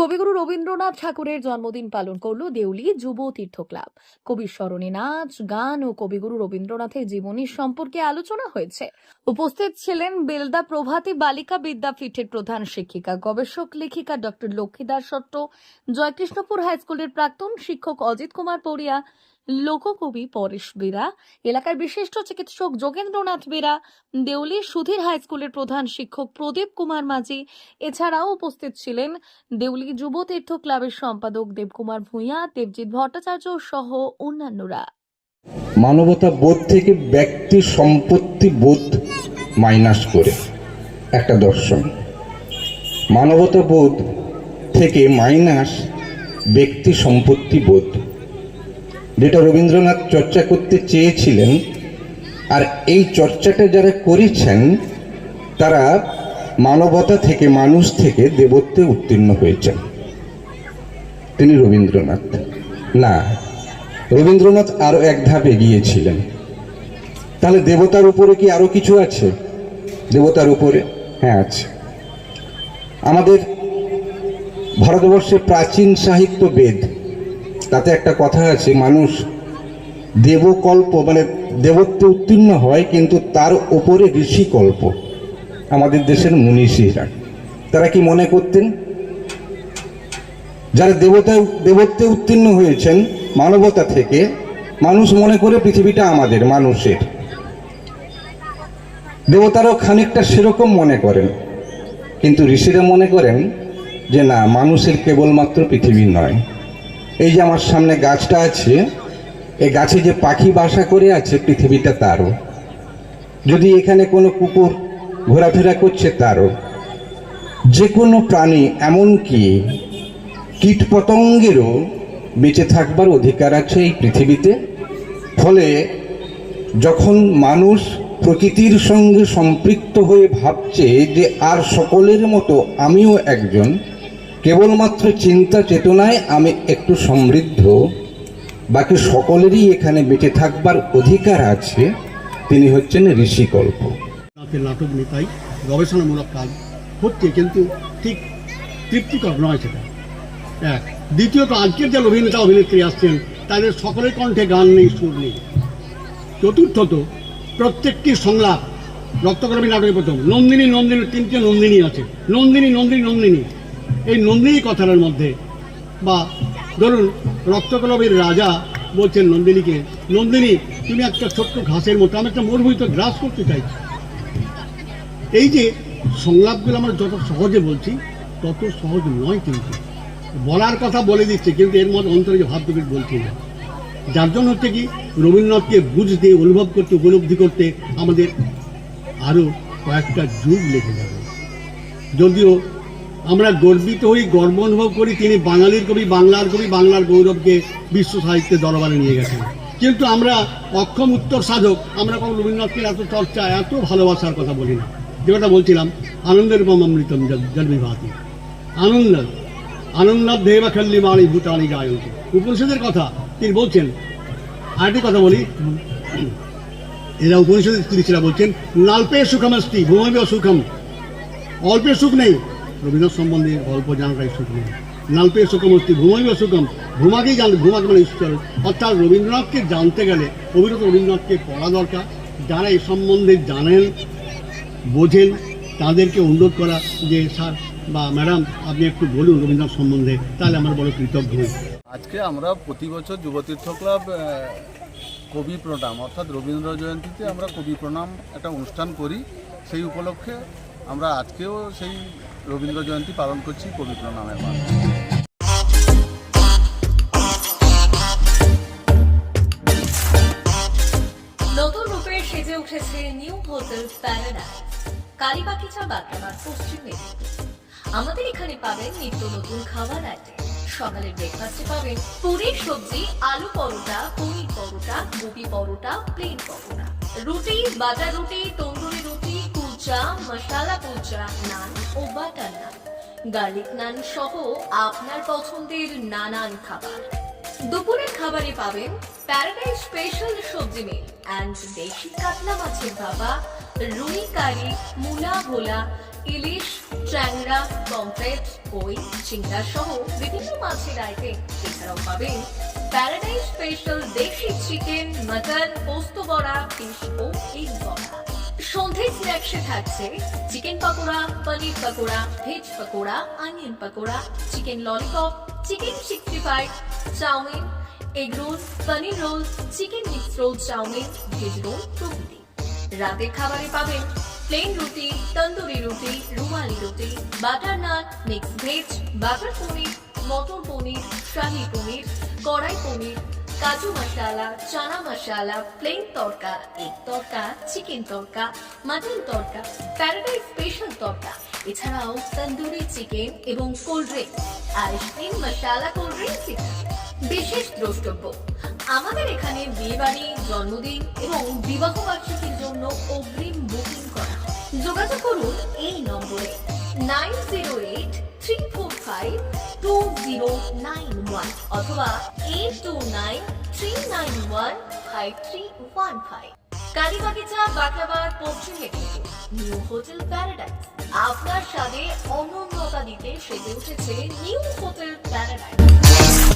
কবিগুরু রবীন্দ্রনাথ ঠাকুরের জন্মদিন পালন করল দেউলি যুব তীর্থ ক্লাব। কবির স্মরণে নাচ, গান ও কবিগুরু রবীন্দ্রনাথের জীবনী সম্পর্কে আলোচনা হয়েছে। উপস্থিত ছিলেন বেলদা প্রভাতী বালিকা বিদ্যাপীঠের প্রধান শিক্ষিকা, গবেষক, লেখিকা ডক্টর লক্ষ্মীদাস সট্ট, জয়কৃষ্ণপুর হাইস্কুলের প্রাক্তন শিক্ষক অজিত কুমার পড়িয়া লোককবি পরেশ বেরা, এলাকার বিশিষ্ট চিকিৎসক যোগেন্দ্রনাথ বেরা, দেউলি সুধীর হাই স্কুলের প্রধান শিক্ষক প্রদীপ কুমার মাঝি, এছাড়াও উপস্থিত ছিলেন দেউলি যুব তীর্থ ক্লাবের সম্পাদক দেবকুমার ভূঁইয়া, দেবজিৎ ভট্টাচার্য সহ অন্যান্যরা। মানবতা বোধ থেকে ব্যক্তি সম্পত্তি বোধ মাইনাস করে। একটা দর্শন। মানবতা বোধ থেকে মাইনাস ব্যক্তি সম্পত্তি বোধ। যেটা রবীন্দ্রনাথ চর্চা করতে চেয়েছিলেন, আর এই চর্চাটা যারা করেছেন, তারা মানবতা থেকে, মানুষ থেকে দেবত্বে উত্তীর্ণ হয়েছেন। তিনি রবীন্দ্রনাথ। না, রবীন্দ্রনাথ আরও এক ধাপ এগিয়েছিলেন। তাহলে দেবতার উপরে কি আরও কিছু আছে? দেবতার উপরে? হ্যাঁ আছে। আমাদের ভারতবর্ষের প্রাচীন সাহিত্য বেদ তাতে একটা কথা আছে, মানুষ দেবকল্প মানে দেবত্বে উত্তীর্ণ হয় কিন্তু তার উপরে ঋষিকল্প। আমাদের দেশের মনীষীরা। তারা কি মনে করতেন? যারা দেবতা, দেবত্বে উত্তীর্ণ হয়েছেন মানবতা থেকে, মানুষ মনে করে পৃথিবীটা আমাদের, মানুষের। দেবতারাও খানিকটা সেরকম মনে করেন। কিন্তু ঋষিরা মনে করেন যে না, মানুষের কেবলমাত্র পৃথিবী নয়। এই যে আমার সামনে গাছটা আছে, এই গাছে যে পাখি বাসা করে আছে পৃথিবীটা তারও। যদি এখানে কোনো কুকুর ঘোরাফেরা করছে তারও। যে কোনো প্রাণী, এমনকি কীট পতঙ্গেরও বেঁচে থাকবার অধিকার আছে এই পৃথিবীতে। ফলে যখন মানুষ প্রকৃতির সঙ্গে সম্পৃক্ত হয়ে ভাবছে যে আর সকলের মতো আমিও একজন কেবলমাত্র চিন্তা চেতনায় আমি একটু সমৃদ্ধ। বাকি সকলেরই এখানে বেঁচে থাকবার অধিকার আছে। তিনি হচ্ছেন ঋষিকল্প। নাটক নিতাই, গবেষণামূলক কাজ হচ্ছে কিন্তু ঠিক তৃপ্তিকর নয় সেটা। এক, দ্বিতীয়ত আজকের যে অভিনেতা অভিনেত্রী আসছেন, তাদের সকলের কণ্ঠে গান নেই, সুর নেই। চতুর্থত, প্রত্যেকটি সংলাপ রক্তকর্মী নাটকের প্রথম, নন্দিনী নন্দিনী তিনটে নন্দিনী আছে। নন্দিনী নন্দিনী নন্দিনী। এই নন্দিনী কথাটার মধ্যে বা ধরুন রক্তকলবের রাজা বলছেন নন্দিনীকে, নন্দিনী, তুমি একটা ছোট্ট ঘাসের মতো, আমি একটা মরুভূমিতে গ্রাস করতে চাইছি। এই যে সংলাপগুলো আমরা যত সহজে বলছি, তত সহজ নয় কিন্তু। বলার কথা বলে দিচ্ছে, কিন্তু এর মধ্যে অন্তরে যে ভাবটুকু বলছি না। যার জন্য হচ্ছে কি, রবীন্দ্রনাথকে বুঝতে অনুভব করতে, উপলব্ধি করতে আমাদের আরও কয়েকটা যুগ লেগে যাবে। যদিও আমরা গর্বিত হই, গর্ব অনুভব করি, তিনি বাঙালির কবি, বাংলার কবি, বাংলার গৌরবকে বিশ্ব সাহিত্যের দরবারে নিয়ে গেছেন। কিন্তু আমরা অক্ষম উত্তর সাধক, আমরা কোনো রবীন্দ্রনাথকে এত চর্চা এত ভালোবাসার কথা বলি না। যে কথা বলছিলাম, আনন্দের মম অমৃতম জন্মিভাতি আনন্দ আনন্দাধ্যেবা খেললি মানি ভূতানি গায়ন্তি। উপনিষদের কথা তিনি বলছেন, আরেকটি কথা বলি। এরা উপনিষদের ঋষিরা বলছেন, নাল্পে সুখমস্তি ভূমি সুখম। অল্পের সুখ নেই রবীন্দ্রনাথ সম্বন্ধে গল্প জানাটাই সুখ নেই নাল্পে সুখমস্তি ভূমি সুখম ভূমাকেই জান ভূমাকে মানে ঈশ্বর। অর্থাৎ রবীন্দ্রনাথকে জানতে গেলে অভিনত রবীন্দ্রনাথকে পড়া দরকার। যারা এই সম্বন্ধে জানেন, বোঝেন, তাদেরকে অনুরোধ করা যে, স্যার বা ম্যাডাম, আপনি একটু বলুন রবীন্দ্রনাথ সম্বন্ধে, তাহলে আমরা বড় কৃতজ্ঞ আজকে আমরা প্রতি বছর যুবতীর্থ ক্লাব কবি প্রণাম, অর্থাৎ রবীন্দ্র জয়ন্তীতে আমরা কবি প্রণাম একটা অনুষ্ঠান করি। সেই উপলক্ষে আমরা আজকেও সেই রবীন্দ্র জয়ন্তী পালন করছি কবি প্রণামের মাধ্যমে। নতুন রূপে সেজে উঠেছে নিউ হোটেল প্যারাডাইস। কালীবাগিচা পশ্চিম আমাদের এখানে পাবেন নিত্য নতুন খাবার আইটেম। সকালের ব্রেকফাস্টে পাবেন পুরীর সবজি, আলু পরোটা, পনির পরোটা গোবি পরোটা প্লেন পরোটা। রুটি বাটার রুটি তন্দুরি কুলচা মশালা কুলচা নান ও বাটার নান। গার্লিক নান সহ আপনার পছন্দের নানান খাবার। দুপুরের খাবারে পাবেন প্যারাডাইজ স্পেশাল সবজি মিল অ্যান্ড দেশি কাতলা মাছের ভাপা, রুই কারি, মূলা ভোলা, ইলিশ, ট্যাংরা, পমফ্রেট, কই, চিংড়া সহ বিভিন্ন মাছের আইটেম এছাড়াও পাবেন প্যারাডাইজ স্পেশাল দেশি চিকেন, মাটন, পোস্ত বড়া ফিশ ও এগ বড়া। সন্ধে স্ন্যাক্সে থাকছে chicken pakora, paneer pakora, veg pakora onion pakora, chicken lollipop, chicken sixty five chowmein, egg roll, paneer roll, chicken mix roll, chowmein, veg roll, প্রভৃতি। রাতের খাবারে পাবেন প্লেন রুটি, তন্দুরি রুটি, রুমালি রুটি, butter naan mix veg, butter paneer matar paneer, shahi paneer, kadai paneer kaju masala, chana masala plain tadka egg tadka chicken tadka mutton tadka paradise special tadka এছাড়াও tandoori chicken এবং cold drink ice cream masala cold drink বিশেষ দ্রষ্টব্য, আমাদের এখানে বিয়েবাড়ি, জন্মদিন এবং বিবাহ বার্ষিকীর জন্য অগ্রিম বুকিং করা যোগাযোগ করুন এই নম্বরে nine zero eight three four five two zero nine one অথবা eight two nine three nine one five three one five Kalibagicha বাটাবার Paschim Medinipur, new hotel paradise. আপনার স্বাদে অনন্যতা দিতে সেজে উঠেছে নিউ হোটেল প্যারাডাইস।